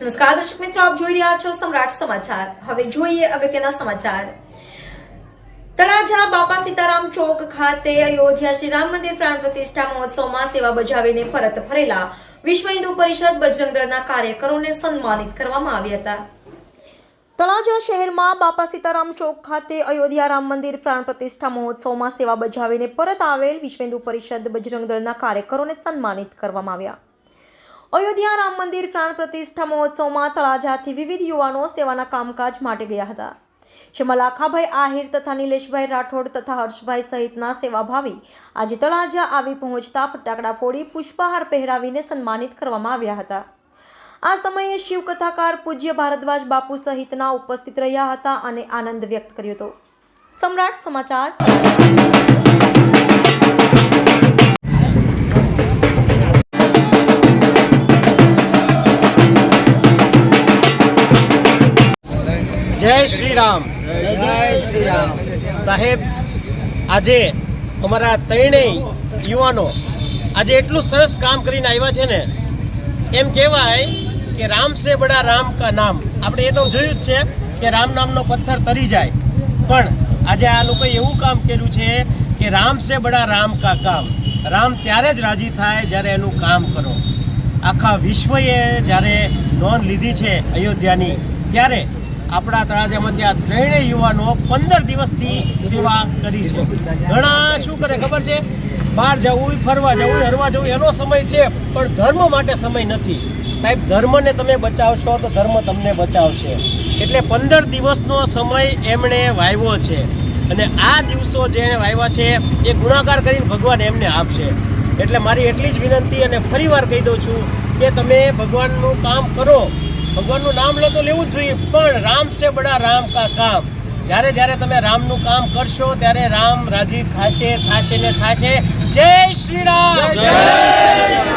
નમસ્કાર, દર્શક મિત્રો, આપ જોઈ રહ્યા છો સમ્રાટ સમાચાર. હવે જોઈએ અગત્યના સમાચાર. તળાજા બાપા સીતારામ ચોક ખાતે અયોધ્યા શ્રી રામ મંદિર પ્રાણ પ્રતિષ્ઠા મહોત્સવમાં સેવા બજાવીને પરત ફરેલા વિશ્વ હિન્દુ પરિષદ બજરંગ દળના કાર્યકરોને સન્માનિત કરવામાં આવ્યા હતા. તળાજા શહેરમાં બાપા સીતારામ ચોક ખાતે અયોધ્યા રામ મંદિર પ્રાણ પ્રતિષ્ઠા મહોત્સવમાં સેવા બજાવીને પરત આવેલ વિશ્વ હિન્દુ પરિષદ બજરંગ દળના કાર્યકરોને સન્માનિત કરવામાં આવ્યા. અયોધ્યા રામ મંદિર પ્રાણ પ્રતિષ્ઠા મહોત્સવમાં તળાજાથી વિવિધ યુવાનો સેવાના કામકાજ માટે ગયા હતા. જેમાં આહિર તથા નિલેશભાઈ રાઠોડ તથા હર્ષભાઈ સહિતના સેવાભાવી આજે તળાજા આવી પહોંચતા ફટાકડા ફોડી પુષ્પહાર પહેરાવીને સન્માનિત કરવામાં આવ્યા હતા. આ સમયે શિવકથાકાર પૂજ્ય ભારદ્વાજ બાપુ સહિતના ઉપસ્થિત રહ્યા હતા અને આનંદ વ્યક્ત કર્યો હતો. સમ્રાટ સમાચાર જય શ્રી રામ જય શ્રી રામ સાહેબ આજે અમારા ત્રણેય યુવાનો આજે એટલું સરસ કામ કરીને આવ્યા છે ને એમ કહેવાય કે રામ સે બડા રામ કા નામ. આપણે એ તો જોયું જ છે કે રામ નામનો પથ્થર તરી જાય. પણ આજે આ લોકોએ એવું કામ કર્યું છે કે રામ સે બડા રામ કા કામ. રામ ત્યારે જ રાજી થાય જ્યારે એનું કામ કરો. આખા વિશ્વએ જ્યારે નોંધ લીધી છે અયોધ્યાની ત્યારે આપણા તળાજામાંથી આ ત્રણેય યુવાનો પંદર દિવસથી સેવા કરી છે. ઘણા શું કરે ખબર છે? બહાર જવું ફરવા જવું હરવા જવું એનો સમય છે, પણ ધર્મ માટે સમય નથી. સાહેબ, ધર્મને તમે બચાવશો તો ધર્મ તમને બચાવશે. એટલે પંદર દિવસનો સમય એમણે વાવ્યો છે. અને આ દિવસો જેણે વાવ્યા છે, એ ગુણાકાર કરીને ભગવાન એમને આપશે. એટલે મારી એટલી જ વિનંતી અને ફરીવાર કહી દઉં છું કે તમે ભગવાનનું કામ કરો. ભગવાનનું નામ લો તો લેવું જ જોઈએ, પણ રામ છે બડા રામ કા કામ. જ્યારે જ્યારે તમે રામનું કામ કરશો, ત્યારે રામ રાજી થશે, થાશે ને થાશે. જય શ્રી રામ!